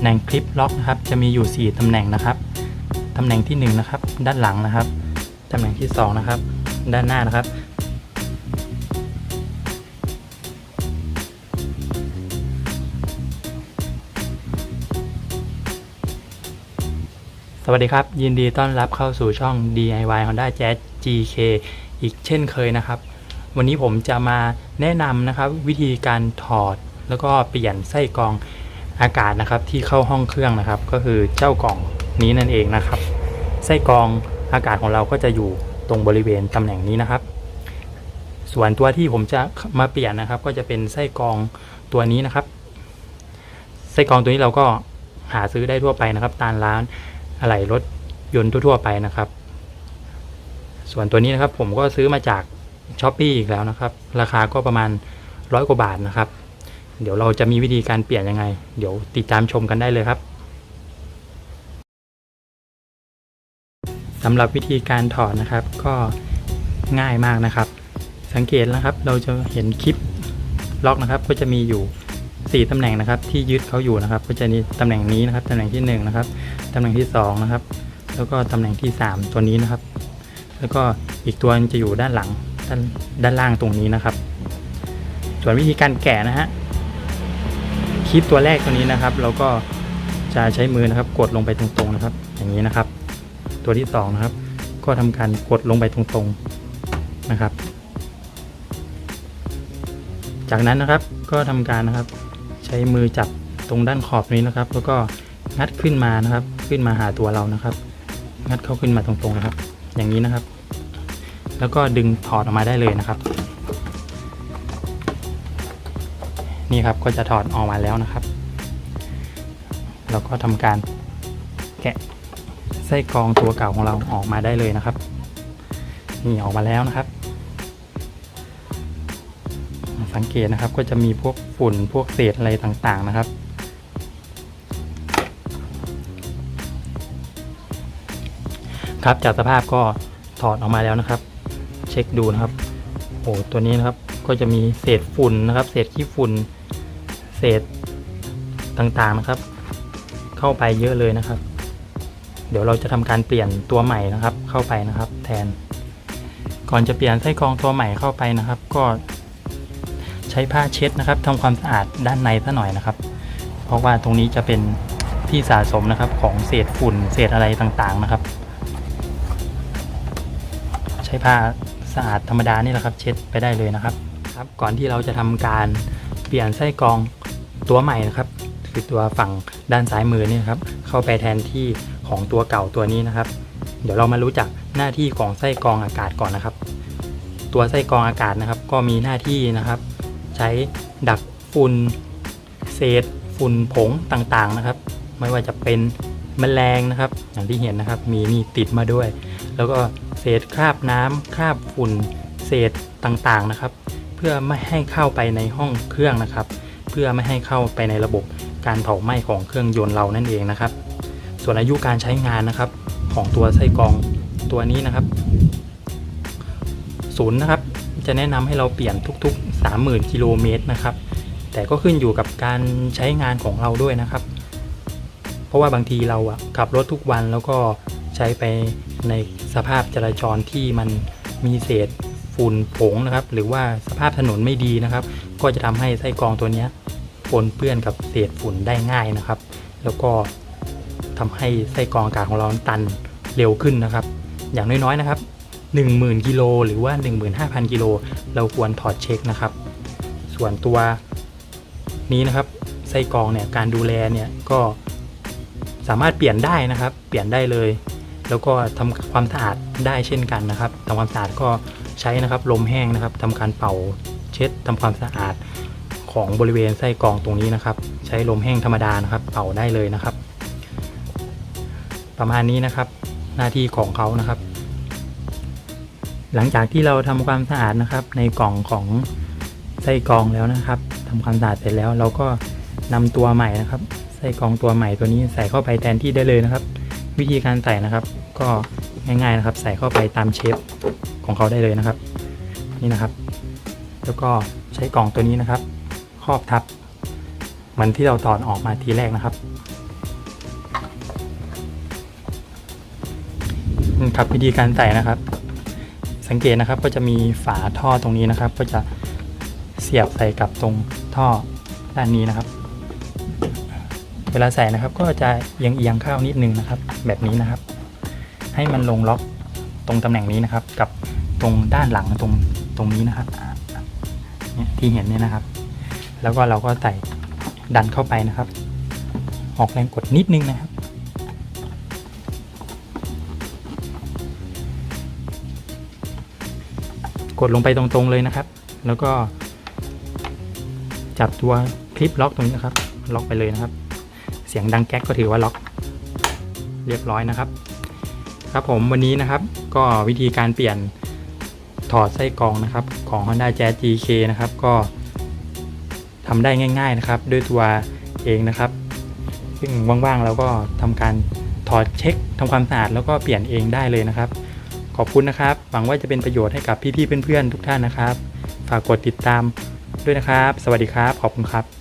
แหน่งคลิปล็อกนะครับ จะมีอยู่ 4ตำแหน่งนะครับตำแหน่งที่1นะครับ ด้านหลังนะครับตำแหน่งที่2นะครับ ด้านหน้านะครับ สวัสดีครับ ยินดีต้อนรับเข้าสู่ช่อง DIY Honda Jazz GK อีกเช่นเคยนะครับ วันนี้ผมจะมาแนะนำนะครับ วิธีการถอดแล้วก็เปลี่ยนไส้กรอง อากาศนะครับที่เข้าห้องเครื่องนะครับ ก็คือเจ้ากล่องนี้นั่นเองนะครับ ไส้กรองอากาศของเราก็จะอยู่ตรงบริเวณตำแหน่งนี้นะครับ ส่วนตัวที่ผมจะมาเปลี่ยนนะครับ ก็จะเป็นไส้กรองตัวนี้นะครับ ไส้กรองตัวนี้เราก็หาซื้อได้ทั่วไปนะครับตามร้านอะไหล่รถยนต์ทั่ว ๆ ไปนะครับ ส่วนตัวนี้นะครับผมก็ซื้อมาจากช้อปปีอีกแล้วนะครับ ราคาก็ประมาณร้อยกว่าบาทนะครับ เดี๋ยวเราจะมีวิธีการเปลี่ยนยังไง เดี๋ยวติดตามชมกันได้เลยครับสำหรับวิธีการถอดนะครับก็ง่ายมากนะครับ สังเกตนะครับเราจะเห็นคลิปล็อกนะครับ ก็จะมีอยู่ 4ตำแหน่งนะครับ ที่ยึดเขาอยู่นะครับ ก็จะมีตำแหน่งนี้นะครับตำแหน่งที่1นะครับตำแหน่งที่2นะครับแล้วก็ตำแหน่งที่ 3 ตัวนี้นะครับ แล้วก็อีกตัวจะอยู่ด้านหลังด้านด้านล่างตรงนี้นะครับ ส่วนวิธีการแกะนะฮะ ลิปตัวแรกตัวนี้นะครับ เราก็จะใช้มือนะครับ กดลงไปตรงๆนะครับ อย่างนี้นะครับ ตัวที่สองนะครับ ก็ทำการกดลงไปตรงๆนะครับ จากนั้นนะครับก็ทำการนะครับ ใช้มือจับตรงด้านขอบนี้นะครับ แล้วก็งัดขึ้นมานะครับ ขึ้นมาหาตัวเรานะครับ งัดเข้าขึ้นมาตรงๆนะครับ อย่างนี้นะครับ แล้วก็ดึงถอดออกมาได้เลยนะครับ นี่ครับก็จะถอดออกมาแล้วนะครับ เราก็ทำการแกะไส้กรองตัวเก่าของเราออกมาได้เลยนะครับ นี่ออกมาแล้วนะครับ สังเกตนะครับก็จะมีพวกฝุ่นพวกเศษอะไรต่างๆนะครับครับจากสภาพก็ถอดออกมาแล้วนะครับ เช็คดูนะครับโอ้ตัวนี้นะครับก็จะมีเศษฝุ่นนะครับ เศษขี้ฝุ่น เศษต่างๆนะครับ เข้าไปเยอะเลยนะครับ เดี๋ยวเราจะทำการเปลี่ยนตัวใหม่นะครับ เข้าไปนะครับ แทน ก่อนจะเปลี่ยนไส้กรองตัวใหม่เข้าไปนะครับ ก็ใช้ผ้าเช็ดนะครับทำความสะอาดด้านในซะหน่อยนะครับ เพราะว่าตรงนี้จะเป็นที่สะสมนะครับของเศษฝุ่นเศษอะไรต่างๆนะครับ ใช้ผ้าสะอาดธรรมดานี่แหละครับ เช็ดไปได้เลยนะครับครับ ก่อนที่เราจะทำการเปลี่ยนไส้กรอง ตัวใหม่นะครับคือตัวฝั่งด้านซ้ายมือนี่นครับเข้าไปแทนที่ของตัวเก่าตัวนี้นะครับ เดี๋ยวเรามารู้จักหน้าที่ของไส้กรองอากาศก่อนนะครับ ตัวไส้กรองอากาศนะครับ ก็มีหน้าที่นะครับ ใช้ดักฝุ่นเศษฝุ่นผงต่างๆนะครับ ไม่ว่าจะเป็นแมลงนะครับ อย่างที่เห็นนะครับ มีนี่ติดมาด้วย แล้วก็เศษคราบน้ำคราบฝุ่นเศษต่างๆนะครับ เพื่อไม่ให้เข้าไปในห้องเครื่องนะครับ พื่อไม่ให้เข้าไปในระบบการเผาไหม้ของเครื่องยนต์เรานั่นเองนะครับ ส่วนอายุการใช้งานนะครับของตัวไส้กรองตัวนี้นะครับศูนย์นะครับจะแนะนำให้เราเปลี่ยนทุกๆ 30,000กิโลเมตรนะครับ แต่ก็ขึ้นอยู่กับการใช้งานของเราด้วยนะครับ เพราะว่าบางทีเราอะขับรถทุกวันแล้วก็ใช้ไปในสภาพจราจรที่มันมีเศษ ฝุ่นผงนะครับ หรือว่าสภาพถนนไม่ดีนะครับ ก็จะทำให้ไส้กรองตัวนี้ปนเปื้อนกับเศษฝุ่นได้ง่ายนะครับ แล้วก็ทำให้ไส้กรองอากาศของเราตันเร็วขึ้นนะครับ อย่างน้อยๆนะครับ 10,000กิโลหรือว่า 15,000กิโลเราควรถอดเช็คนะครับ ส่วนตัวนี้นะครับไส้กรองเนี่ยการดูแลเนี่ยก็สามารถเปลี่ยนได้นะครับ เปลี่ยนได้เลย แล้วก็ทำความสะอาดได้เช่นกันนะครับทำความสะอาดก็ ใช้นะครับลมแห้งนะครับทำการเป่าเช็ดทำความสะอาดของบริเวณไส้กรองตรงนี้นะครับ ใช้ลมแห้งธรรมดานะครับ เป่าได้เลยนะครับ ประมาณนี้นะครับ หน้าที่ของเขานะครับ หลังจากที่เราทำความสะอาดนะครับ ในกล่องของไส้กรองแล้วนะครับทำความสะอาดเสร็จแล้วเราก็นำตัวใหม่นะครับ ไส้กรองตัวใหม่ตัวนี้ใส่เข้าไปแทนที่ได้เลยนะครับ วิธีการใส่นะครับ ก็ ง่ายๆนะครับ ใส่เข้าไปตามเชฟของเขาได้เลยนะครับ นี่นะครับ แล้วก็ใช้กล่องตัวนี้นะครับ ครอบทับ เหมือนที่เราถอดออกมาทีแรกนะครับนี่ครับวิธีการใส่นะครับ สังเกตนะครับก็จะมีฝาท่อตรงนี้นะครับ ก็จะเสียบใส่กับตรงท่อด้านนี้นะครับ เวลาใส่นะครับก็จะเอียงๆเข้านิดนึงนะครับ แบบนี้นะครับ ให้มันลงล็อกตรงตำแหน่งนี้นะครับ กับตรงด้านหลังตรงตรงนี้นะครับเนี่ยที่เห็นเนี่ยนะครับ แล้วก็เราก็ใส่ดันเข้าไปนะครับ ออกแรงกดนิดนึงนะครับ กดลงไปตรงๆเลยนะครับ แล้วก็จับตัวคลิปล็อกตรงนี้นะครับ ล็อกไปเลยนะครับ เสียงดังแก๊กก็ถือว่าล็อก เรียบร้อยนะครับ ครับผมวันนี้นะครับก็วิธีการเปลี่ยนถอดไส้กรองนะครับ ของ Honda Jazz GK นะครับ ก็ทำได้ง่าย ๆนะครับ ด้วยตัวเองนะครับ ซึ่งว่างๆเราก็ทำการถอดเช็คทำความสะอาดแล้วก็เปลี่ยนเองได้เลยนะครับ ขอบคุณนะครับ หวังว่าจะเป็นประโยชน์ให้กับพี่ๆเพื่อนๆทุกท่านนะครับ ฝากกดติดตามด้วยนะครับ สวัสดีครับ ขอบคุณครับ